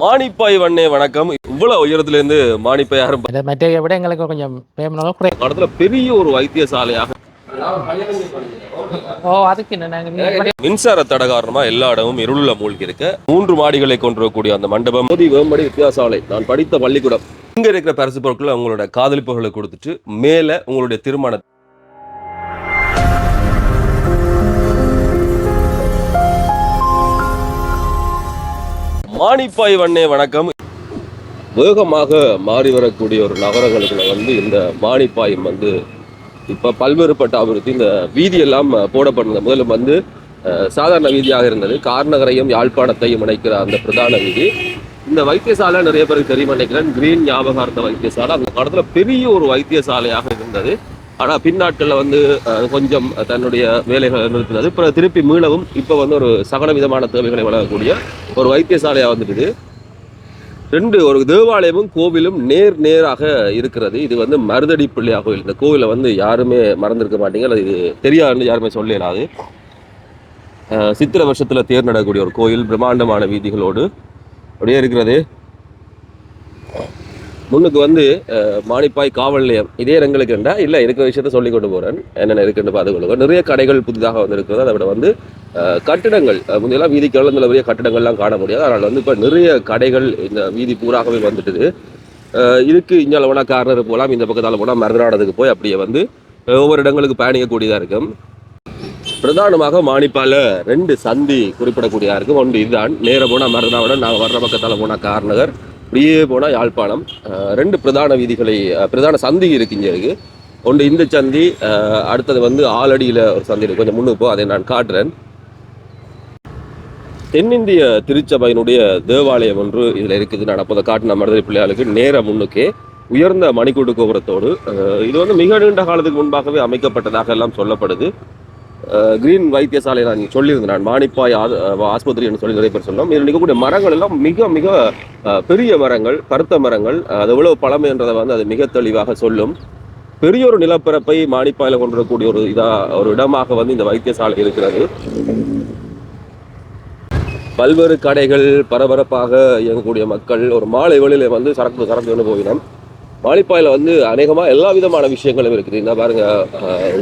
மானிப்பாய் வண்ணே வணக்கம். இவ்வளவு உயரத்துல இருந்து மானிப்பாய் யாரும் மற்ற விட எங்களுக்கு கொஞ்சம் இடத்துல பெரிய ஒரு வைத்தியசாலையாக. மின்சார தடை காரணமா எல்லா இடமும் இருளுல மூழ்கி இருக்க மூன்று மாடிகளை கொண்டிருக்கக்கூடிய அந்த மண்டபம் மோதி வேம்படி வித்தியாசாலை. நான் படித்த பள்ளிக்கூடம். இங்க இருக்கிற பரிசு பொருட்களை உங்களோட காதலிப்புகளை கொடுத்துட்டு மேல உங்களுடைய திருமண மானிப்பாய் வண்ணே வணக்கம். வேகமாக மாறி வரக்கூடிய ஒரு நகரங்களுக்குள்ள வந்து இந்த மானிப்பாயம் வந்து இப்போ பல்வேறுபட்ட அபிவிருத்தி இந்த வீதியெல்லாம் போடப்படுது முதல்ல வந்து சாதாரண வீதியாக இருந்தது. கார்நகரையும் யாழ்ப்பாணத்தையும் இணைக்கிற அந்த பிரதான வீதி. இந்த வைத்தியசாலை நிறைய பேருக்கு தெரியும் நினைக்கிறேன். கிரீன் ஞாபகார்த்த வைத்தியசாலை. அந்த படத்தில் பெரிய ஒரு வைத்தியசாலையாக இருந்தது. ஆனால் பின்னாட்களில் வந்து கொஞ்சம் தன்னுடைய வேலைகளை நிறுத்தினது. அப்புறம் திருப்பி மீளவும் இப்போ வந்து ஒரு சகல விதமான தேவைகளை வழங்கக்கூடிய ஒரு வைத்தியசாலையாக வந்துடுது ரெண்டு ஒரு தேவாலயமும் கோவிலும் நேர் நேராக இருக்கிறது. இது வந்து மருதடி பிள்ளையா கோயில் இந்த கோவிலை வந்து யாருமே மறந்துருக்க மாட்டீங்க. அல்லது இது தெரியாதுன்னு யாருமே சொல்லலாது சித்திர வருஷத்தில் தேர் நடக்கக்கூடிய ஒரு கோயில் பிரம்மாண்டமான வீதிகளோடு அப்படியே இருக்கிறது. முன்னுக்கு வந்து மாணிப்பாய் மானிப்பாய் காவல் நிலையம் இதே எங்களுக்கு என்றா இல்லை இருக்கிற விஷயத்த சொல்லி கொண்டு போகிறேன் என்னென்ன இருக்குன்னு பார்த்துக்கொள்ளுங்க. நிறைய கடைகள் புதிதாக வந்து இருக்கிறது அதை விட வந்து கட்டிடங்கள் அஹ், முந்தையெல்லாம் வீதி கலந்துல பெரிய கட்டிடங்கள்லாம் காண முடியாது. அதனால் வந்து இப்போ நிறைய கடைகள் இந்த வீதி பூராகவே வந்துட்டுது. இதுக்கு இங்கே போனால் கார்னர் போகலாம் இந்த பக்கத்தால் போனால் மருதநாடத்துக்கு போய் அப்படியே வந்து ஒவ்வொரு இடங்களுக்கு பயணிக்கக்கூடியதாக இருக்கும். பிரதானமாக மானிப்பால ரெண்டு சந்தி குறிப்பிடக்கூடியதாக இருக்கும். ஒன்று இதுதான். நேராக போனால் மருதநாவடம் நாங்கள் வர்ற பக்கத்தால் போனால் கார்நகர். அப்படியே போனால் யாழ்ப்பாணம். ரெண்டு பிரதான வீதிகளை பிரதான சந்தி இருக்கு இங்கே இருக்குது ஒன்று இந்த சந்தி அஹ், அடுத்தது வந்து ஆலடியில் ஒரு சந்தி இருக்குது கொஞ்சம் முன்னுக்கு போ அதை நான் காட்டுறேன். தென்னிந்திய திருச்சபையினுடைய தேவாலயம் ஒன்று இதில் இருக்குது. நான் அப்போதை காட்டின மருதலை பிள்ளையாளுக்கு நேர முன்னுக்கே உயர்ந்த மணிக்கூட்டு கோபுரத்தோடு அஹ், இது வந்து மிக நீண்ட காலத்துக்கு முன்பாகவே அமைக்கப்பட்டதாக எல்லாம் சொல்லப்படுது. கிரீன் வைத்தியசாலையில் நான் சொல்லியிருந்தேன். நான் மானிப்பாய் ஆ- ஆஸ்பத்திரி என்று சொல்லி நிறைய பேர் சொன்னோம். இதில் நிற்கக்கூடிய மரங்கள் எல்லாம் மிக மிக பெரிய மரங்கள் கருத்த மரங்கள். அது எவ்வளோ பழமை என்றதை வந்து அது மிக தெளிவாக சொல்லும். பெரிய ஒரு நிலப்பரப்பை மானிப்பாயில் கொண்டிருக்கக்கூடிய ஒரு இதாக ஒரு இடமாக வந்து இந்த வைத்தியசாலை இருக்கிறது. பல்வேறு கடைகள் பரபரப்பாக இயங்கக்கூடிய மக்கள் ஒரு மாலை வேளையில வந்து சரக்கு சரக்குன்னு போயினோம் மாலிப்பாயில் வந்து அநேகமாக எல்லா விதமான விஷயங்களும் இருக்குது. இந்த பாருங்க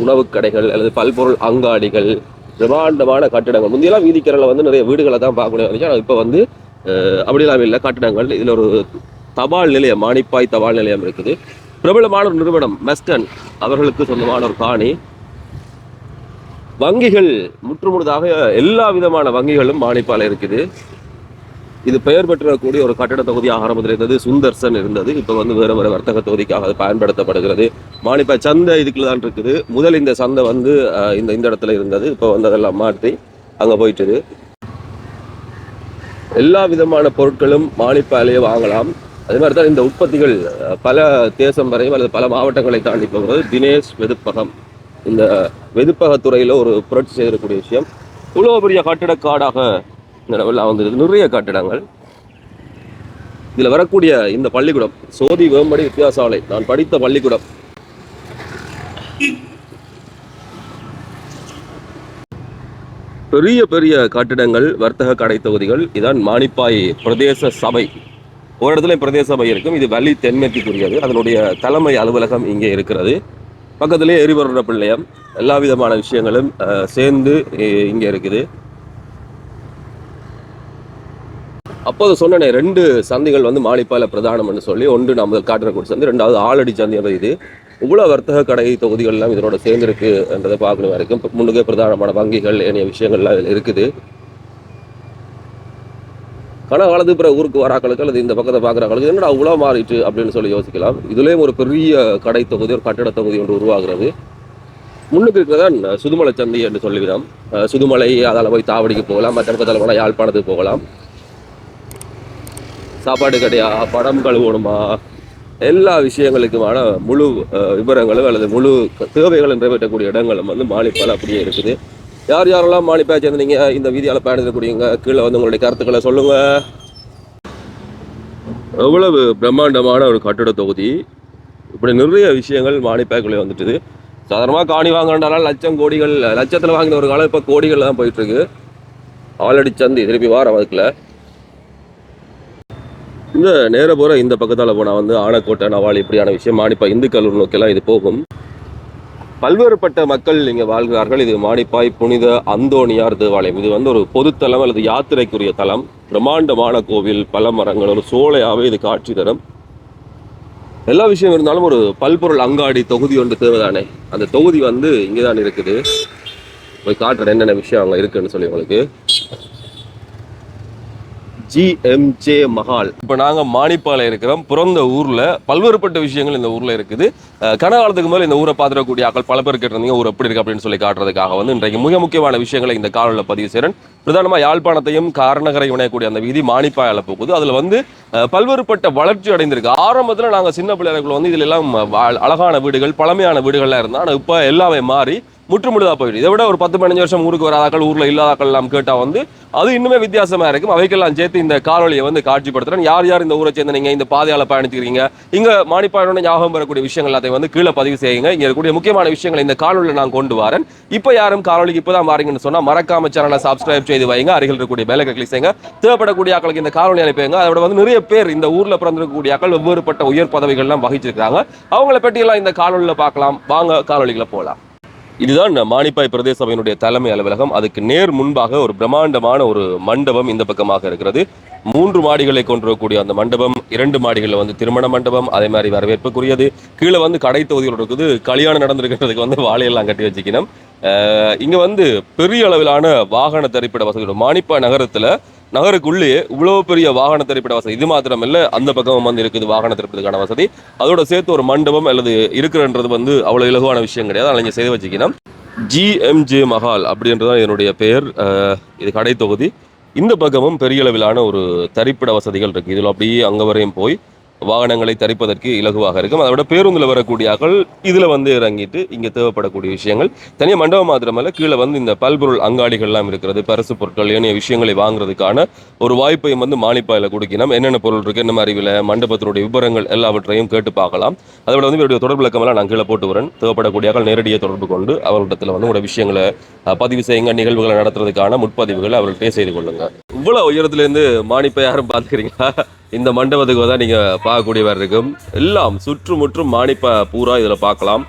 உணவு கடைகள் அல்லது பல்பொருள் அங்காடிகள் பிரம்மாண்டமான கட்டிடங்கள். முந்தையெல்லாம் வீதிக்கரில் வந்து நிறைய வீடுகளை தான் பார்க்கணும். இருந்துச்சு ஆனால் இப்போ வந்து அப்படிலாம் இல்லை. கட்டிடங்கள் இதில் ஒரு தபால் நிலையம் மானிப்பாய் தபால் நிலையம் இருக்குது. பிரபலமான ஒரு நிறுவனம் மெஸ்டன் அவர்களுக்கு சொந்தமான ஒரு காணி. வங்கிகள் முற்றுமுழுதாக எல்லா விதமான வங்கிகளும் மானிப்பால இருக்குது. இது பெயர் பெற்றக்கூடிய ஒரு கட்டட தொகுதியாக ஆரம்பத்தில் இருந்தது சுந்தர்சன் இருந்தது. இப்போ வந்து வேற வேறு வர்த்தக தொகுதிக்காக அது பயன்படுத்தப்படுகிறது. மானிப்ப சந்தை இதுக்குள்ள தான் இருக்குது. முதல் இந்த சந்தை வந்து இந்த இந்த இடத்துல இருந்தது. இப்போ வந்து அதெல்லாம் மாற்றி அங்கே போயிட்டுது. எல்லா விதமான பொருட்களும் மானிப்பாலேயே வாங்கலாம். அதே மாதிரி தான் இந்த உற்பத்திகள் பல தேசம் வரையும் அல்லது பல மாவட்டங்களை தாண்டி போகிறது. தினேஷ் வெதுப்பகம். இந்த வெதுப்பகத்துறையில் ஒரு புரட்சி செய்திருக்கக்கூடிய விஷயம். இவ்வளோ பெரிய கட்டிடக்காடாக இந்த லெவலில் வந்துருது நிறைய கட்டிடங்கள். இதில் வரக்கூடிய இந்த பள்ளிக்கூடம் சோதி வேம்படி வித்தியாசாலை நான் படித்த பள்ளிக்கூடம். பெரிய பெரிய கட்டிடங்கள் வர்த்தக கடை தொகுதிகள். இதான் மானிப்பாய் பிரதேச சபை. ஒரு இடத்துல பிரதேச சபை இருக்கும். இது வலி தென்மேற்குரியது அதனுடைய தலைமை அலுவலகம் இங்கே இருக்கிறது. பக்கத்திலே எரிபொருட பிள்ளையம் எல்லா விதமான விஷயங்களும் அஹ், சேர்ந்து இங்கே இருக்குது. அப்போது சொன்னனே ரெண்டு சந்தைகள் வந்து மாலிப்பால பிரதானம்னு சொல்லி ஒன்று நம்ம காட்டுறக்கூடிய சந்தை ரெண்டாவது ஆலடி சந்தை அப்ப இது. இவ்வளோ வர்த்தக கடை தொகுதிகள் எல்லாம் இதனோட சேர்ந்துருக்கு என்றதை பார்க்கணும் வரைக்கும். இப்ப முன்னுக்கே பிரதானமான வங்கிகள் ஏனைய விஷயங்கள்லாம் இதில் இருக்குது. கனகாலத்து காலத்துக்கு பிறகு ஊருக்கு வராக்களுக்கு அல்லது இந்த பக்கத்தை பார்க்குறாங்களுக்கு என்னடா அவ்வளோ மாறிட்டு அப்படின்னு சொல்லி யோசிக்கலாம். இதுலேயும் ஒரு பெரிய கடை தொகுதி ஒரு கட்டட தொகுதி ஒன்று உருவாகிறது. முன்னுக்கு இருக்கிறதான் சுதுமலை சந்தை என்று சொல்லிவிடும் சுதுமலை அதால் போய் தாவடிக்கு போகலாம் மற்ற பக்கத்தில் போனால் யாழ்ப்பாணத்துக்கு போகலாம். சாப்பாடு கடையா படம் கழுவணுமா? எல்லா விஷயங்களுக்குமான முழு விவரங்களும் அல்லது முழு க- நிறைவேற்றக்கூடிய இடங்களும் வந்து மாலிப்பால் அப்படியே இருக்குது. யார் யாரெல்லாம் மாலிப்பா சேர்ந்தீங்க இந்த வீதியால் பயணிக்கக்கூடியவங்க கீழே வந்து உங்களுடைய கருத்துக்களை சொல்லுங்க. எவ்வளவு பிரம்மாண்டமான ஒரு கட்டட தொகுதி. இப்படி நிறைய விஷயங்கள் மானிப்பாய்க்குள்ளே வந்துட்டுது. சாதாரணமாக காணி வாங்கினாலும் லட்சம் கோடிகள் லட்சத்தில் வாங்கின ஒரு காலம் இப்போ கோடிகள் தான் போயிட்டுருக்கு. ஆல்ரெடி சந்தி திருப்பி வாரம் அதுக்குள்ள. இந்த நேர போகிற இந்த பக்கத்தால் போனால் வந்து ஆனக்கோட்டை நவால் இப்படியான விஷயம் மானிப்பா இந்துக்கள் நோக்கெல்லாம் இது போகும். பல்வேறுபட்ட மக்கள் இங்கே வாழ்கிறார்கள். இது மானிப்பாய் புனித அந்தோணியார் தேவாலயம். இது வந்து ஒரு பொதுத்தலம் அல்லது யாத்திரைக்குரிய தலம். பிரம்மாண்டமான கோவில் பல மரங்கள் ஒரு சோலையாகவே இது காட்சி தரும். எல்லா விஷயம் இருந்தாலும் ஒரு பல்பொருள் அங்காடி தொகுதி ஒன்று தேவைதானே. அந்த தொகுதி வந்து இங்கே தான் இருக்குது. போய் காட்டுறேன் என்னென்ன விஷயம் அங்கே இருக்குன்னு சொல்லி உங்களுக்கு. ஜிஎம்ஜே மஹால் இப்போ நாங்கள் மானிப்பாலை இருக்கிறோம். பிறந்த ஊரில் பல்வேறுபட்ட விஷயங்கள் இந்த ஊரில் இருக்குது. கன காலத்துக்கு மேலே இந்த ஊரை பார்த்துடக்கூடிய ஆக்கள் பல பேர் கேட்டிருந்தீங்க ஊர் எப்படி இருக்கு? அப்படின்னு சொல்லி காட்டுறதுக்காக வந்து இன்றைக்கு மிக முக்கியமான விஷயங்களை இந்த காலில் பதிவு செய்கிறேன் பிரதானமாக யாழ்ப்பாணத்தையும் காரணகரை இணையக்கூடிய அந்த வீதி மானிப்பாயால போகுது. அதில் வந்து பல்வேறுபட்ட வளர்ச்சி அடைந்திருக்கு. ஆரம்பத்தில் நாங்கள் சின்ன பிள்ளைகளுக்குள்ள வந்து இதில் எல்லாம் அழகான வீடுகள் பழமையான வீடுகள்லாம் இருந்தால் ஆனால் இப்போ எல்லாமே மாறி முற்றுமுழுதா போயிடும். இதை விட ஒரு பத்து பதினஞ்சு வருஷம் ஊருக்கு வராதாக்கள் ஊர்ல இல்லாதாக்கள் எல்லாம் கேட்டால் வந்து அது இன்னுமே வித்தியாசமா இருக்கும். அவைக்கெல்லாம் சேர்த்து இந்த காணொலியை வந்து காட்சிப்படுத்துகிறேன் யார் யார் இந்த ஊரை சேர்ந்து நீங்க இந்த பாதையால பயணிச்சுக்கிறீங்க இங்கே மாணிப்பாயோட ஞாபகம் வரக்கூடிய விஷயங்கள் எல்லாத்தையும் வந்து கீழே பதிவு செய்யுங்க. இங்கே இருக்கக்கூடிய முக்கியமான விஷயங்களை இந்த காணொலியில் நான் கொண்டு வரேன். இப்போ யாரும் காணொலிக்கு இப்பதான் வாரீங்கன்னு சொன்னா மறக்காம சேனலை சப்ஸ்கிரைப் செய்து வைங்க. அருகில் இருக்கக்கூடிய வேலை கிளிக் செய்யுங்க. தேவைப்படக்கூடிய ஆக்களுக்கு இந்த காணொலி அனுப்பிங்க அதோட வந்து நிறைய பேர் இந்த ஊர்ல பிறந்திருக்கக்கூடிய ஆக்கள் வெவ்வேறுபட்ட உயர் பதவிகள்லாம் வகிச்சிருக்காங்க அவங்கள பற்றியெல்லாம் இந்த காணொலியில் பார்க்கலாம். வாங்க காணொலிகளை போகலாம் இதுதான் மானிப்பாய் பிரதேச சபையினுடைய தலைமை அலுவலகம். அதுக்கு நேர் முன்பாக ஒரு பிரம்மாண்டமான ஒரு மண்டபம் இந்த பக்கமாக இருக்கிறது. மூன்று மாடிகளை கொண்டிருக்கக்கூடிய அந்த மண்டபம் இரண்டு மாடிகளில் வந்து திருமண மண்டபம் அதே மாதிரி வரவேற்புக்குரியது. கீழே வந்து கடை தொகுதிகள் இருக்குது. கல்யாணம் நடந்திருக்கிறதுக்கு வந்து வாழையெல்லாம் கட்டி வச்சுக்கணும். இங்கே இங்க வந்து பெரிய அளவிலான வாகன திரைப்பட வசதியோட மானிப்பா நகரத்தில் நகருக்குள்ளே இவ்வளோ பெரிய வாகன திரைப்பட வசதி. இது மாத்திரமல்ல அந்த பக்கமும் வந்து இருக்குது வாகன திரைப்பதுக்கான வசதி. அதோட சேர்த்து ஒரு மண்டபம் அல்லது இருக்கிறன்றது வந்து அவ்வளோ இலகுவான விஷயம் கிடையாது. அதை நீங்கள் செய்து வச்சுக்கணும் ஜிஎம்ஜே மஹால் அப்படின்றதான் என்னுடைய பெயர். இது கடை தொகுதி இந்த பக்கமும் பெரிய அளவிலான ஒரு தரிப்பிட வசதிகள் இருக்குது இதில் அப்படியே அங்கே வரையும் போய் வாகனங்களை தரிப்பதற்கு இலகுவாக இருக்கும். அதை விட பேருந்தில் வரக்கூடிய ஆக்கள் இதில் வந்து இறங்கிட்டு இங்கே தேவைப்படக்கூடிய விஷயங்கள். தனியாக மண்டபம் மாத்திரமல்ல கீழே வந்து இந்த பல்பொருள் அங்காடிகள்லாம் இருக்கிறது பரிசு பொருட்கள் ஏனைய விஷயங்களை வாங்குறதுக்கான ஒரு வாய்ப்பையும் வந்து மானிப்பாயில் கொடுக்கணும். என்னென்ன பொருள் இருக்குது என்ன மாதிரி விலை மண்டபத்தினுடைய விவரங்கள் எல்லாவற்றையும் கேட்டு பார்க்கலாம். அதை விட வந்து இவருடைய தொடர்பு விளக்கமெல்லாம் நான் கீழே போட்டு வரேன் தேவைப்படக்கூடிய ஆக்கள் நேரடியாக தொடர்பு கொண்டு அவர்களிடத்தில் வந்து உங்களோட விஷயங்களை பதிவு செய்யுங்க நிகழ்வுகளை நடத்துறதுக்கான முற்பதிவுகளை அவர்கள்ட்டே செய்து கொள்ளுங்க. இவ்வளோ உயரத்துலேருந்து மானிப்பை யாரும் பார்த்துக்கிறீங்களா? இந்த மண்டபத்துக்கு தான் நீங்கள் பார்க்கக்கூடியவர் இருக்கும் எல்லாம் சுற்றுமுற்றும் மானிப்ப பூரா இதுல பார்க்கலாம்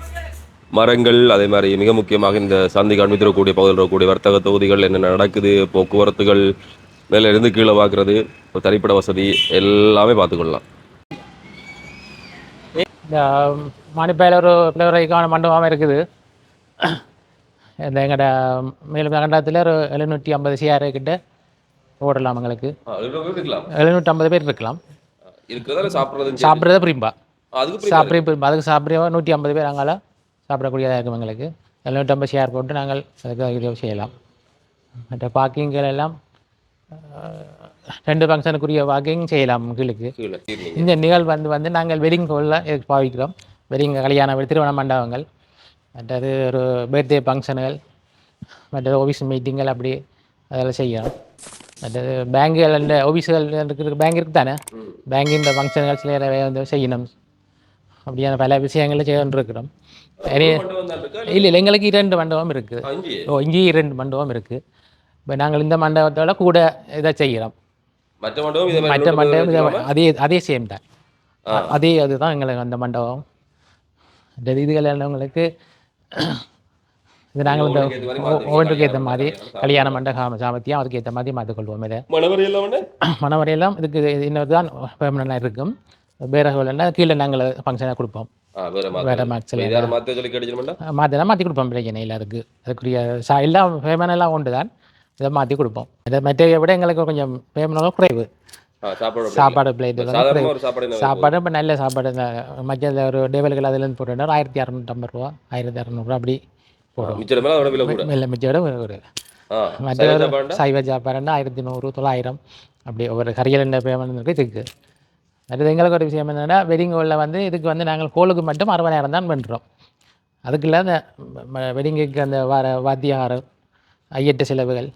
மரங்கள் அதே மாதிரி மிக முக்கியமாக இந்த சந்தை காண்பித்திருக்கக்கூடிய பகுதியில் இருக்கக்கூடிய வர்த்தக தொகுதிகள் என்ன நடக்குது போக்குவரத்துகள் மேல இருந்து கீழே பார்க்கறது தனிப்பட வசதி எல்லாமே பார்த்துக்கொள்ளலாம் இந்த மானிப்பாயில் ஒரு பிளவரைக்கான மண்டபமாக இருக்குது. இந்த எங்கள்ட மேலும் கண்டத்தில் ஒரு எழுநூற்றி ஐம்பது சிஆர் கிட்ட ஓடலாம் எங்களுக்கு. எழுநூற்றி ஐம்பது பேர் இருக்கலாம். இருக்கிறதால சாப்பிட்றது சாப்பிட்றத பிரிம்பா. அதுக்கு சாப்பிட்ற பிரிம்பா. அதுக்கு சாப்பிட்ற நூற்றி ஐம்பது பேர் அங்கால சாப்பிடக்கூடியதாக இருக்கும் எங்களுக்கு. எழுநூற்றம்பது ஷேர் போட்டு நாங்கள் அதுக்கு இது செய்யலாம். மற்ற பார்க்கிங்கள் எல்லாம் ரெண்டு ஃபங்க்ஷனுக்குரிய வாக்கிங் செய்யலாம் கீழுக்கு. கீழே கீழே. இந்த நிகழ்வு வந்து வந்து நாங்கள் வெட்டிங் ஹோலில் பாவிக்கிறோம். வெட்டிங் கல்யாண வீடு, திருமண மண்டபங்கள். மற்றது ஒரு பர்த்டே ஃபங்க்ஷனுகள் மற்றது ஆஃபீஸ் மீட்டிங்கள் அப்படி அதெல்லாம் செய்யணும் இருக்கிற பேங்க் இருக்குது தானே பேங்கின் ஃபங்க்ஷன்கள் சில வந்து செய்யணும் அப்படியான பல விஷயங்களை செய்து இருக்கா? இல்லை இல்லை எங்களுக்கு இரண்டு மண்டபம் இருக்குது ஓ இங்கேயும் இரண்டு மண்டபம் இருக்குது இப்போ நாங்கள் இந்த மண்டபத்தோட கூட இதை செய்கிறோம் மற்ற மண்டபம் மற்ற மண்டபம்? அதே அதே சேம் தான். அதே அதுதான் எங்களுக்கு அந்த மண்டபம் இந்த இதுகள் எல்லாம் இது நாங்கள் இந்த ஒவ்வொன்றுக்கு ஏற்ற மாதிரி கல்யாண மண்டபம் சாமத்தியம் அதுக்கு ஏற்ற மாதிரி மாற்றிக்கொள்வோம் இதை? மணவரையெல்லாம் இதுக்கு இன்னொரு தான் பெர்மனண்டாக இருக்கும். வேற ஹோல்னா கீழே நாங்கள் ஃபங்க்ஷனாக கொடுப்போம். வேற? மாற்றினா மாற்றி கொடுப்போம். பிரச்சனை இல்லை அதுக்கு. அதுக்குரிய சா எல்லாம் பேமெண்ட் எல்லாம் உண்டு தான். இதை மாற்றி கொடுப்போம். இதை மற்றவை விட எங்களுக்கு கொஞ்சம் பேமெண்ட் குறைவு. சாப்பாடு பிளேட் சாப்பாடு இப்போ நல்ல சாப்பாடு. மத்திய ஒரு டேபிளுக்கு அதுலேருந்து போட்டு ஆயிரத்தி இரநூத்தம்பது ரூபா ஆயிரத்தி இரநூறுவா அப்படி. மிச்சம் மேல அதோட விலை கூட இல்லை மிச்சோட ஒரு ஒரு சைவ ஒரு சாப்பாடுன்னா ஆயிரத்தி நூறு தொள்ளாயிரம் அப்படி ஒவ்வொரு கரியல் என்ன பேமெண்ட் இருக்குது இதுக்கு அடுத்து எங்களுக்கு ஒரு விஷயம் என்னென்னா வெட்டிங் ஹோலில் வந்து இதுக்கு வந்து நாங்கள் கோலுக்கு மட்டும் அறுபதாயிரம் தான் பண்ணுறோம் அதுக்குள்ள அந்த வெட்டிங்குக்கு அந்த வர வாத்தியாரம் ஐயட்டு செலவுகள்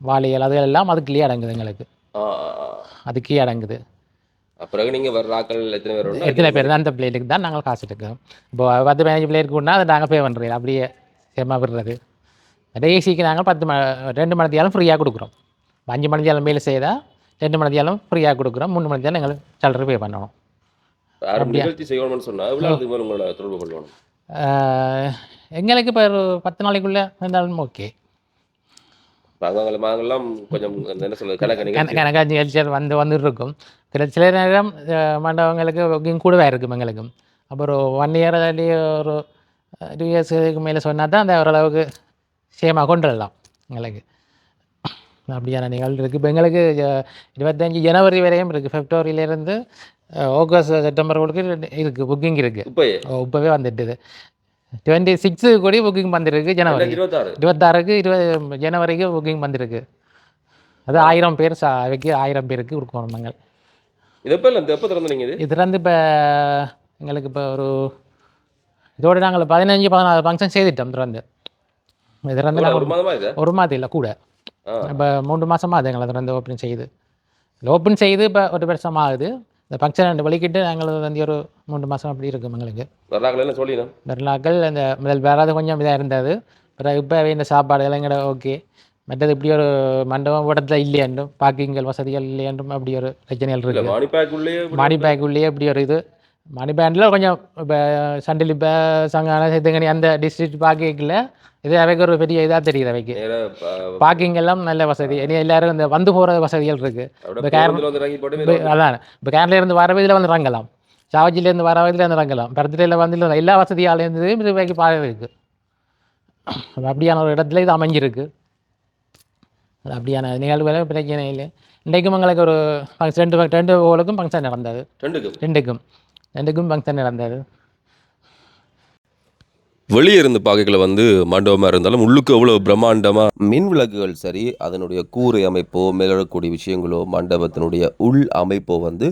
வாளிகள் அதுகளெல்லாம் அதுக்குள்ளேயே அடங்குது எங்களுக்கு. அதுக்கே அடங்குது அப்புறம் நீங்க வர்ற ஆட்கள் எத்தனை பேர்? எத்தனை பேர் தான் அந்த பிளேட்டுக்கு தான் நாங்கள் காசு எடுக்கிறோம் இப்போ பத்து பதினஞ்சு பிளேட்டுக்கு அதை நாங்கள் பே பண்ணுறோம் அப்படியே சேமா விடுறது ஏசிக்கு நாங்கள் பத்து ம ரெண்டு மணித்தியாலும் ஃப்ரீயாக கொடுக்குறோம் அஞ்சு மணித்தியாலும் மேலே செய்தால் ரெண்டு மணித்தியாலும் ஃப்ரீயாக கொடுக்குறோம் மூணு மணித்தியாலும் எங்களுக்கு சேலரி பே பண்ணணும் எங்களுக்கு இப்போ ஒரு பத்து நாளைக்குள்ளே இருந்தாலும் ஓகே கொஞ்சம் வந்து வந்துட்டு இருக்கும் சில சில நேரம் மண்டபங்களுக்கு கூடவே இருக்கும் எங்களுக்கும் அப்புறம் ஒன் இயர் ஒரு டூ இயர்ஸுக்கு மேலே சொன்னால் தான் அந்த ஓரளவுக்கு சேமாக கொண்டு வரலாம் எங்களுக்கு அப்படியான நிகழ்வு இருக்குது. இப்போ எங்களுக்கு இருபத்தஞ்சி ஜனவரி வரையும் இருக்குது. ஃபெப்ரவரியிலேருந்து ஆகஸ்ட் செப்டம்பர் வரைக்கும் இருக்குது புக்கிங் இருக்குது இப்போவே வந்துட்டுது. டுவெண்ட்டி சிக்ஸு கூட புக்கிங் வந்துருக்கு ஜனவரி. இருபத்தாறு? இருபத்தாறுக்கு இருபது ஜனவரிக்கு புக்கிங் வந்திருக்கு. அது ஆயிரம் பேர் சா வைக்க ஆயிரம் பேருக்கு கொடுக்கணும் நாங்கள். இது எப்ப இல்லை எப்போ திறந்து நீங்க இது வந்து இப்போ எங்களுக்கு இப்போ ஒரு இதோட நாங்கள் பதினஞ்சு பதினாறு ஃபங்க்ஷன் செய்துட்டோம் திறந்து இது வந்து ஒரு நாங்கள் மாதமா இது? ஒரு மாதம் இல்லை கூட. இப்போ மூன்று மாதமாக அது எங்களை திறந்து ஓப்பன் செய்யுது. ஓப்பன் செய்து இப்போ ஒரு வருஷம் ஆகுது இந்த ஃபங்க்ஷன் ரெண்டு வலிக்கிட்டு நாங்கள் வந்து ஒரு மூன்று மாதம் அப்படி இருக்கும் எங்களுக்கு. மறுநாட்கள் அந்த முதல் வேறாவது கொஞ்சம் இதாக இருந்தது. பிறகு இப்போ இந்த சாப்பாடு எல்லாம் ஓகே. மற்றது இப்படி ஒரு மண்டபம் இடத்துல இல்லையென்றும் பார்க்கிங்கள் வசதிகள் இல்லையென்றும் அப்படி ஒரு பிரச்சனைகள் இல்ல இருக்குது மாடி பேக்குள்ளேயே இப்படி ஒரு இது மாடி பேண்டில் கொஞ்சம் இப்போ சண்டில் இப்போ சங்கான சித்தங்கனி அந்த டிஸ்ட்ரிக்ட் பார்க்கிங்கில் இது அவைக்கு ஒரு பெரிய இதாக தெரியுது அவைக்கு. பார்க்கிங் எல்லாம் நல்ல வசதி. இனி எல்லாரும் இந்த வந்து போகிற வசதிகள் இருக்குது இப்போ அதான். இப்போ கேரளா இருந்து வர இதில் வந்து இறங்கலாம். சாவச்சிலேருந்து வர இதில் வந்து இறங்கலாம். பரத்தில வந்து எல்லா வசதியாலேருந்து இது வரைக்கும் பாதை இருக்குது அப்படியான ஒரு இடத்துல இது அமைஞ்சிருக்கு. அது அப்படியான நிகழ்வுகளை பிரச்சனை இல்லை இன்றைக்கும் எங்களுக்கு ஒரு ரெண்டு ரெண்டு ஓலுக்கும் ஃபங்க்ஷன் நடந்தது. ரெண்டுக்கு ரெண்டுக்கும். ரெண்டுக்கும் ஃபங்க்ஷன் நடந்தது? வெளியே இருந்து பார்க்கல வந்து மண்டபமாக இருந்தாலும் உள்ளுக்கு எவ்வளோ பிரம்மாண்டமாக மின் விளக்குகள் சரி அதனுடைய கூரை அமைப்போ மேலக்கூடிய விஷயங்களோ மண்டபத்தினுடைய உள் அமைப்போ வந்து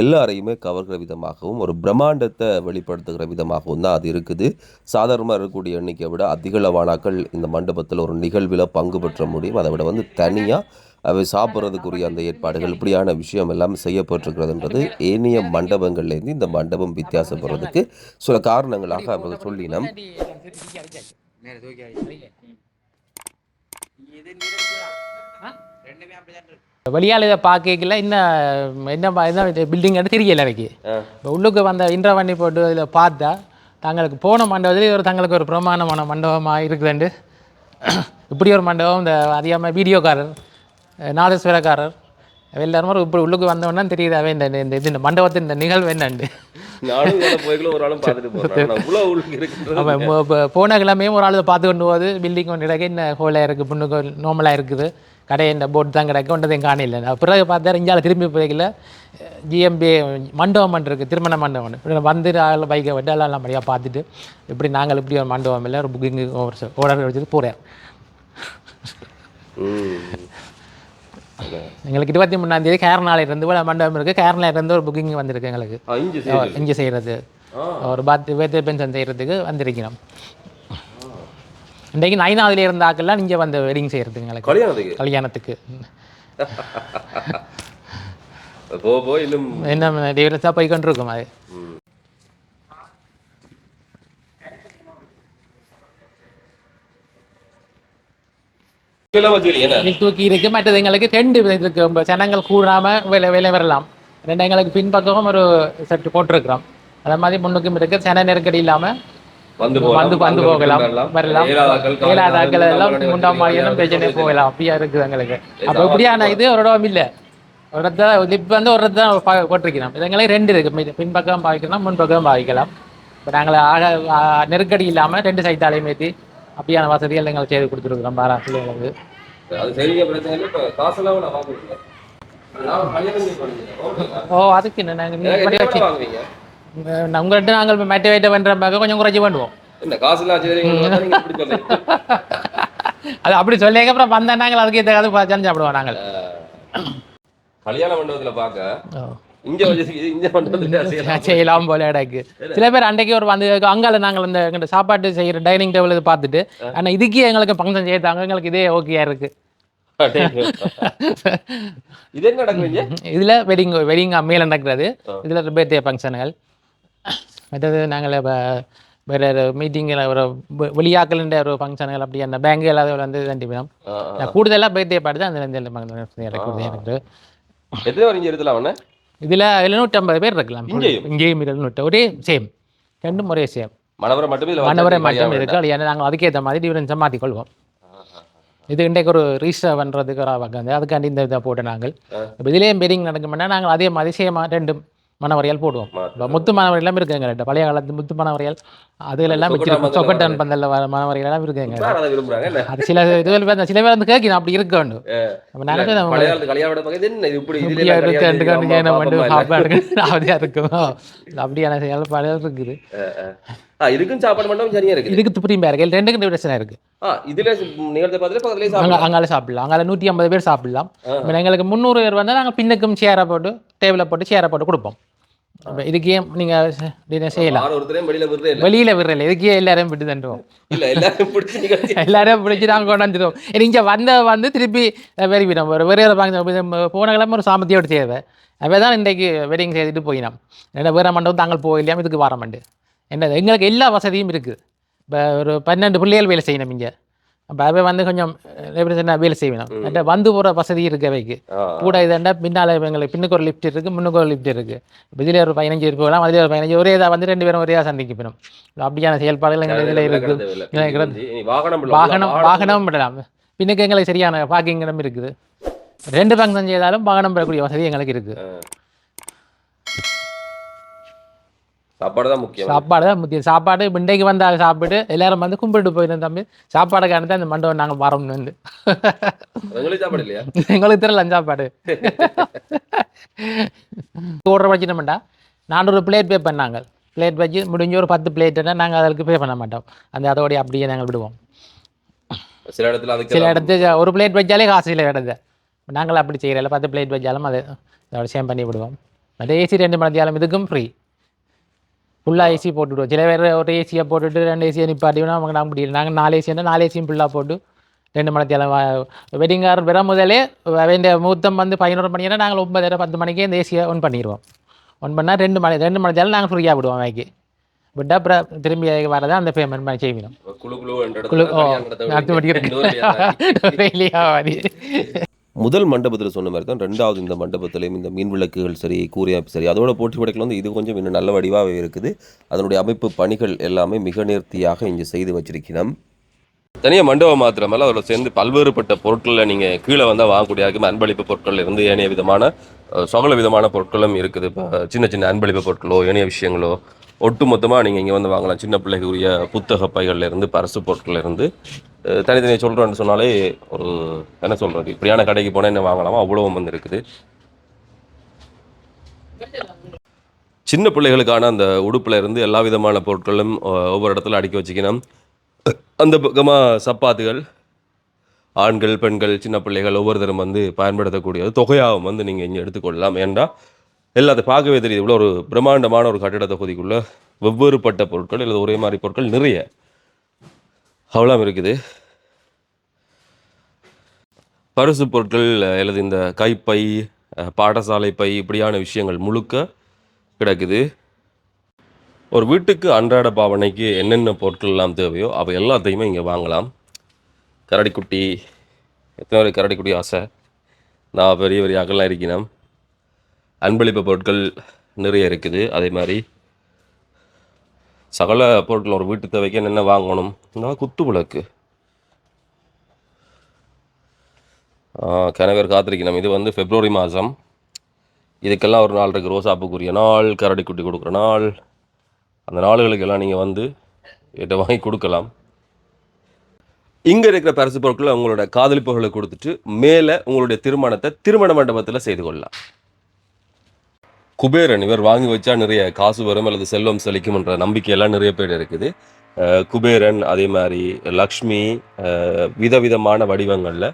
எல்லாரையுமே கவர்கிற விதமாகவும் ஒரு பிரம்மாண்டத்தை வெளிப்படுத்துகிற விதமாகவும் தான் அது இருக்குது. சாதாரணமாக இருக்கக்கூடிய எண்ணிக்கையை விட அதிகளவானாக்கள் இந்த மண்டபத்தில் ஒரு நிகழ்வில் பங்கு பெற்ற முடியும். அதை விட வந்து தனியாக அவை சாப்பிட்றதுக்குரிய அந்த ஏற்பாடுகள் இப்படியான விஷயம் எல்லாம் செய்யப்பட்டிருக்கிறதுன்றது ஏனைய மண்டபங்கள்லேருந்து இந்த மண்டபம் வித்தியாசப்படுறதுக்கு சில காரணங்களாக அவர் சொல்லினோம் வெளியால் இதை பார்க்கல இன்னும் என்ன பா- என்ன பில்டிங் எடுத்து தெரியல எனக்கு. இப்போ உள்ளுக்கு வந்த பண்ணி போட்டு இதில் பார்த்தா தங்களுக்கு போன மண்டபத்தில் ஒரு தங்களுக்கு ஒரு பிரமாணமான மண்டபமாக இருக்குதுண்டு. இப்படி ஒரு மண்டபம் இந்த அதிகமாக வீடியோக்காரர் நாதஸ்வரக்காரர். எல்லாரும் ஒரு இப்படி உள்ளுக்கு வந்தவொன்னா தெரியுது அவன் இந்த இந்த இது இந்த மண்டபத்தின் இந்த நிகழ்வு என்னண்டு ஒரு போன கிழமையும் ஒரு ஆள் பார்த்து கொண்டு போகுது. பில்டிங் ஒன்று கிடக்கு இந்த ஹோலாக இருக்குது புண்ணுக்கு நார்மலாக இருக்குது. கடை இந்த போட் தான் கிடக்கு. ஒன்றதையும் காணையில் பிறகு பார்த்தா இஞ்சால திரும்பி போய்க்கல ஜிஎம்பி மண்டபம் ஒன்று இருக்குது திருமண மண்டபம் இப்படி வந்து ஆள் பைக்கை விட்டு எல்லாம் நல்லபடியாக பார்த்துட்டு இப்படி நாங்கள் இப்படி ஒரு மண்டபம் இல்லை. ஒரு புக்கிங் ஓடர் வச்சுட்டு போகிறேன் ம். எங்களுக்கு இருபத்தி மூணாந்தேதி கேரளாவிலேருந்து இவ்வளோ மண்டபம் இருக்குது கேரளாவிலேருந்து ஒரு புக்கிங் வந்திருக்கு எங்களுக்கு. இஞ்சி செய்கிறது ஒரு பாத் பேர்தே பென்ஷன் செய்கிறதுக்கு வந்திருக்கிறோம். இன்றைக்கு நைனாவதுல இருந்த ஆக்கெல்லாம் இங்கே வந்து வெட்டிங் செய்கிறதுக்கு எங்களுக்கு. கல்யாணத்துக்கு? கல்யாணத்துக்கு. போக இன்னும். என்ன டிஃபரன்ஸாக போய் கொண்டிருக்கும் அது இதெல்லாம் வச்சுக்கிறீங்க என்ன? இது தூக்கி இருக்கு மற்றது எங்களுக்கு ரெண்டு இருக்கு ஜனங்கள் கூடாமல் வெளியே வெளியே வரலாம். ரெண்டு எங்களுக்கு பின்பக்கமும் ஒரு செட் போட்டிருக்கிறோம். அதே மாதிரி முன்னுக்கும் இருக்கு. ஜன நெருக்கடி இல்லாமல் வந்து வந்து வந்து போகலாம் வரலாம். ஏழாதாக்கள், எல்லாம் முண்டாம் மாடியெல்லாம் பிரச்சனை போகலாம். அப்படியா இருக்குது எங்களுக்கு. அப்போ இப்படியான இது ஒரு இடம் இல்லை. ஒரு இடத்துல லிப் வந்து ஒரு இடத்துல போட்டிருக்கிறோம். இது எங்களுக்கு ரெண்டு இருக்கு. பின்பக்கம் பாவிக்கலாம் முன்பக்கம் பாவிக்கலாம் இப்போ நாங்கள் ஆக நெருக்கடி இல்லாமல் ரெண்டு சைத்தாலையும் ஏற்றி அப்படியான வசதிகள் எங்களுக்கு செய்து கொடுத்துருக்குறோம் பாராட்டு எங்களுக்கு அது சரிங்க பிரச்சனை இப்போ காசெல்லாம் நான் ஓ அதுக்கு என்ன நாங்கள் பண்ணி வச்சு உங்கள்கிட்ட நாங்கள் மெட்ட வெயிட்ட பண்ணுறப்பாக்க கொஞ்சம் குறைச்சி பண்ணுவோம். என்ன காசுலாம் அது அப்படி சொல்லிங்க அப்புறம் வந்தா நாங்கள் அதுக்கு ஏற்ற பார்த்து சாப்பிடுவோம் நாங்கள். கல்யாண மண்டபத்துல பார்க்க செய்யலாம். போல இடக்கு சில பேர் அன்றைக்கு ஒரு வந்து அங்கால நாங்கள் இந்த எங்கள்ட்ட சாப்பாட்டு செய்கிற டைனிங் டேபிள் இது பார்த்துட்டு ஆனால் இதுக்கே எங்களுக்கு ஃபங்க்ஷன் செய்தாங்க எங்களுக்கு இதே ஓகேயா இருக்கு. இது. என்ன இதில் வெட்டிங் வெட்டிங் மேலே நடக்கிறது. இதில் பர்த்டே ஃபங்க்ஷனுகள் மற்றது நாங்கள் வேறு மீட்டிங்கில் ஒரு வெளியாக்கல்ன்ற ஒரு ஃபங்க்ஷனுகள் அப்படி அந்த பேங்கு எல்லாத்தையும் வந்து தண்டி போயிடும் நான் கூடுதலாக பர்த்டே பாட்டு தான் அந்த ஃபங்க்ஷன் எனக்கு எத்தனை வரை இங்கே இருக்கலாம் அவனை? இதில் எழுநூற்றம்பது பேர் இருக்கலாம். இங்கேயும்? எழுநூற்று ஒரே சேம் ரெண்டும் ஒரே சேம் மணவரை மட்டுமே வச்சாச்சு, மட்டும் இருக்கு ஏன்னா நாங்கள் அதுக்கேற்ற மாதிரி டிஃபரன்ஸை மாற்றிக்கொள்வோம் இது இன்றைக்கு ஒரு ரீஸ்டர் பண்ணுறதுக்கு ஒரு வந்து அதுக்காண்டி இந்த இதை போட்டு நாங்கள். இப்போ இதுலேயும் பெரிங் நடக்கும்னா நாங்கள் அதே மாதிரி சேமாக ரெண்டு மனவரையால் போடுவோம். முத்து மனவரை எல்லாம் இருக்குங்க ரெண்டு பழைய காலத்து முத்து மனவரையால் அதில் எல்லாம் சொக்கட்டான் பந்தல்ல வர மனவரைகள் எல்லாம் இருக்குங்க அதை சில இதுகள் வந்து சில பேர் வந்து கேட்கணும். அப்படி இருக்க வேண்டும் இதுல அப்படியா இருக்கும்? அப்படியான செயல்பாடுகள் இருக்குது. ஆ, இதுக்கும் சாப்பாடு மட்டும் சரியா இருக்குது? இதுக்கு இருக்கு ரெண்டுக்கும் பிரச்சனை இருக்கு. இதுல பார்த்துட்டு அங்கால சாப்பிடலாம். அங்கால நூற்றி ஐம்பது பேர் சாப்பிடலாம். எங்களுக்கு முந்நூறு பேர் வந்தால் நாங்கள் பின்னுக்கும் சேரை போட்டு டேபிளை போட்டு சேரை போட்டு கொடுப்போம். இதுக்கு டின்னர் செய்யலாம். வெளியில விடுறல இதுக்கே எல்லாரையும் விட்டு தண்டுவோம் இல்ல எல்லாரும் பிடிச்சி நிகழ்ச்சி எல்லாரையும் பிடிச்சி நாங்கள் கொண்டாந்துருவோம். இங்கே வந்த வந்து திருப்பி வெறிவிடும் ஒரு வேறு போன கிழமை ஒரு சாமத்தியோடு செய்வேன். அப்போ தான் இன்றைக்கு வெட்டிங் செய்துட்டு போயினோம். ஏன்னா வேறு மண்டபம் தாங்கள் போகலையாம இதுக்கு வர மாண்டு என்ன எங்களுக்கு எல்லா வசதியும் இருக்குது இப்போ ஒரு பன்னெண்டு பிள்ளைகள் வேலை செய்யணும் இங்கே. அப்போ அவை வந்து கொஞ்சம் ரெப்ரசென்டாக வேலை செய்யணும். அந்த வந்து போகிற வசதி இருக்கு அவைக்கு. கூட இதண்டா பின்னால் எங்களுக்கு பின்னுக்கு ஒரு லிஃப்ட் இருக்குது முன்னுக்கு ஒரு லிஃப்ட் இருக்குது இதில் ஒரு பதினஞ்சு போகலாம் அதில் ஒரு பதினஞ்சு. ஒரே இதாக வந்து ரெண்டு பேரும் ஒரே சந்திக்கு போயிடும். அப்படியான செயல்பாடுகள் எங்கள் இதில் இருக்குது வாகனம். வாகனம் விடலாம். பின்னுக்கு எங்களுக்கு சரியான பார்க்கிங் இடம் இருக்குது. ரெண்டு ஃபங்க்ஷன் செய்தாலும் வாகனம் பெறக்கூடிய வசதி எங்களுக்கு இருக்குது சாப்பாடு தான் முக்கியம். சாப்பாடு தான் முக்கியம். சாப்பாடு இன்றைக்கு வந்தால் சாப்பிட்டு எல்லாரும் வந்து கும்பிட்டு போயிருந்தோம் தம்பி. சாப்பாடு காரணத்தை அந்த மண்டபம் நாங்கள் வரோம்னு வந்து. எங்களுக்கு சாப்பாடு இல்லையா? எங்களுக்கு தெரியல சாப்பாடு. ஓடுற வச்சுட்டோம்டா நானூறு பிளேட் பே பண்ணாங்க. பிளேட் வச்சு முடிஞ்ச ஒரு பத்து பிளேட்டுன்னா நாங்கள் அதுக்கு பே பண்ண மாட்டோம். அந்த அதோடய அப்படியே நாங்கள் விடுவோம். சில இடத்துல அதுக்கு சில இடத்து ஒரு பிளேட் வச்சாலே காசு சில இடத்து நாங்கள் அப்படி செய்கிறல பத்து பிளேட் வச்சாலும் அதை அதோட சேம் பண்ணி விடுவோம். மற்ற ஏசி ரெண்டு மணி இதுக்கும் ஃப்ரீ ஃபுல்லாக ஏசி போட்டுவிடுவோம் சில பேர் ஒரு ஏசியை போட்டுட்டு ரெண்டு ஏசியை நிப்பாட்டினா அவங்க நாங்கள் முடியல. நாங்கள் நாலு ஏசினா நாலு ஏசியும் ஃபுல்லாக போட்டு ரெண்டு மணி வெட்டிங்கார் வர முதலே வேண்டிய முகூர்த்தம் வந்து பதினோரு மணினா நாங்கள் ஒன்பது பத்து மணிக்கே இந்த ஏசியை ஒன் பண்ணிடுவோம். ஒன் பண்ணால் ரெண்டு மணி ரெண்டு மணி நாங்கள் ஃப்ரீயாக விடுவோம் வைக்கி விட்டா அப்புறம் திரும்பி வரதான் அந்த பேமெண்ட் பண்ணி செய்யணும். குழு குழு அடுத்த முதல் மண்டபத்தில் சொன்ன மாதிரி தான் ரெண்டாவது இந்த மண்டபத்திலையும் இந்த மின் விளக்குகள் சரி கூரையமைப்பு சரி அதோட போட்டி படைக்கல வந்து இது கொஞ்சம் இன்னும் நல்ல வடிவாகவே இருக்குது. அதனுடைய அமைப்பு பணிகள் எல்லாமே மிக நேர்த்தியாக இங்கே செய்து வச்சிருக்கிறோம். தனியாக மண்டபம் மாத்திரமல்ல அதில் சேர்ந்து பல்வேறுபட்ட பொருட்களை நீங்கள் கீழே வந்தால் வாங்கக்கூடிய அன்பளிப்பு பொருட்கள் இருந்து ஏனைய விதமான சகல விதமான பொருட்களும் இருக்குது. இப்போ சின்ன சின்ன அன்பளிப்பு பொருட்களோ ஏனைய விஷயங்களோ ஒட்டு மொத்தமாக நீங்கள் இங்கே வந்து வாங்கலாம். சின்ன பிள்ளைக்குரிய புத்தக பைகள்ல இருந்து பரிசு பொருட்கள்லேருந்து தனித்தனியாக சொல்கிறோன்னு சொன்னாலே ஒரு என்ன சொல்கிறது இப்படியான கடைக்கு போனால் என்ன வாங்கலாமா? அவ்வளவும் வந்து இருக்குது. சின்ன பிள்ளைகளுக்கான அந்த உடுப்புல இருந்து எல்லா விதமான பொருட்களும் அஹ், ஒவ்வொரு இடத்துல அடுக்கி வச்சுக்கணும். அந்த பக்கமாக சப்பாத்துகள் ஆண்கள் பெண்கள் சின்ன பிள்ளைகள் ஒவ்வொருத்தரும் வந்து பயன்படுத்தக்கூடியது. தொகையாகவும் வந்து நீங்கள் இங்கே எடுத்துக்கொள்ளலாம். ஏன்டா எல்லாத்தையும் பார்க்கவே தெரியுது. இவ்வளோ ஒரு பிரம்மாண்டமான ஒரு கட்டிட தொகுதிக்குள்ள வெவ்வேறுபட்ட பொருட்கள் இல்லை ஒரே மாதிரி பொருட்கள் நிறைய. அவ்வளோ இருக்குது. பரிசு பொருட்கள் அல்லது இந்த கைப்பை பாடசாலை பை இப்படியான விஷயங்கள் முழுக்க கிடக்குது. ஒரு வீட்டுக்கு அன்றாட பாவனைக்கு என்னென்ன பொருட்கள் எல்லாம் தேவையோ அவை எல்லாத்தையுமே இங்கே வாங்கலாம். கரடிக்குட்டி எத்தனை பேர் கரடிக்குட்டி ஆசை? நான் பெரிய பெரிய அகலாம் இருக்கிறேன் அன்பளிப்பு பொருட்கள் நிறைய இருக்குது. அதே மாதிரி சகல பொருட்கள் ஒரு வீட்டு தேவைக்கு என்னென்ன வாங்கணும்? குத்து விளக்கு. கணவர் காத்திருக்கணும். இது வந்து பிப்ரவரி மாதம். இதுக்கெல்லாம் ஒரு நாள் இருக்குது ரோசாப்புக்குரிய நாள் கரடி குட்டி கொடுக்குற நாள். அந்த நாள்களுக்கெல்லாம் நீங்கள் வந்து இதை வாங்கி கொடுக்கலாம். இங்கே இருக்கிற பரிசு பொருட்களை உங்களோட காதலிப்புகளை கொடுத்துட்டு மேலே உங்களுடைய திருமணத்தை திருமண மண்டபத்தில் செய்து கொள்ளலாம். குபேரன் இவர் வாங்கி வச்சா நிறைய காசு வரும் அல்லது செல்வம் செழிக்கும்ன்ற நம்பிக்கையெல்லாம் நிறைய பேர் இருக்குது. குபேரன் அதே மாதிரி லக்ஷ்மி விதவிதமான வடிவங்களில்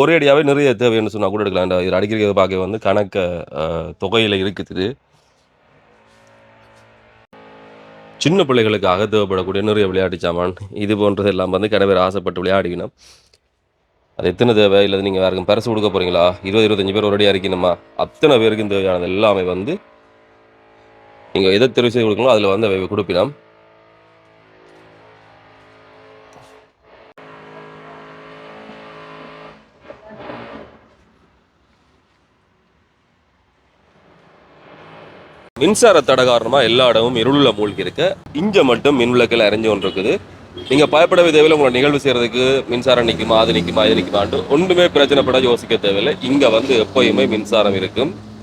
ஒரேடியாகவே நிறைய தேவைன்னு சொன்னால் கூட எடுக்கலாம். இந்த இது அடிக்கிறத பார்க்க வந்து கணக்க தொகையில் இருக்குது. சின்ன பிள்ளைகளுக்காக தேவைப்படக்கூடிய நிறைய விளையாட்டு சாமான் இது போன்றது எல்லாம் வந்து கணவர் ஆசைப்பட்டு விளையாடிக்கணும். அது எத்தனை தேவை? இல்லை நீங்கள் யாருக்கும் பரிசு கொடுக்க போகிறீங்களா இருபது இருபத்தஞ்சி பேர் ஒரடியாக இருக்கணுமா? அத்தனை பேருக்கும் தேவையானது எல்லாமே வந்து நீங்கள் எதை தெரிவு செய்து கொடுக்கணும் அதில் வந்து அவை கொடுப்பினோம். மின்சார தடை காரணமாக எல்லா இடமும் இருளில் மூழ்கி இருக்க. இங்கே மட்டும் மின் விளக்கில் அறிஞ்சு கொண்டிருக்குது. நீங்கள் பயப்பட தேவையில்லை உங்களை நிகழ்வு செய்கிறதுக்கு மின்சாரம் நிற்குமா அது நிற்குமா இது நிற்குமான்ட்டு ஒன்றுமே பிரச்சனைப்பட யோசிக்க தேவையில்லை. இங்கே வந்து எப்போயுமே மின்சாரம் இருக்கும்.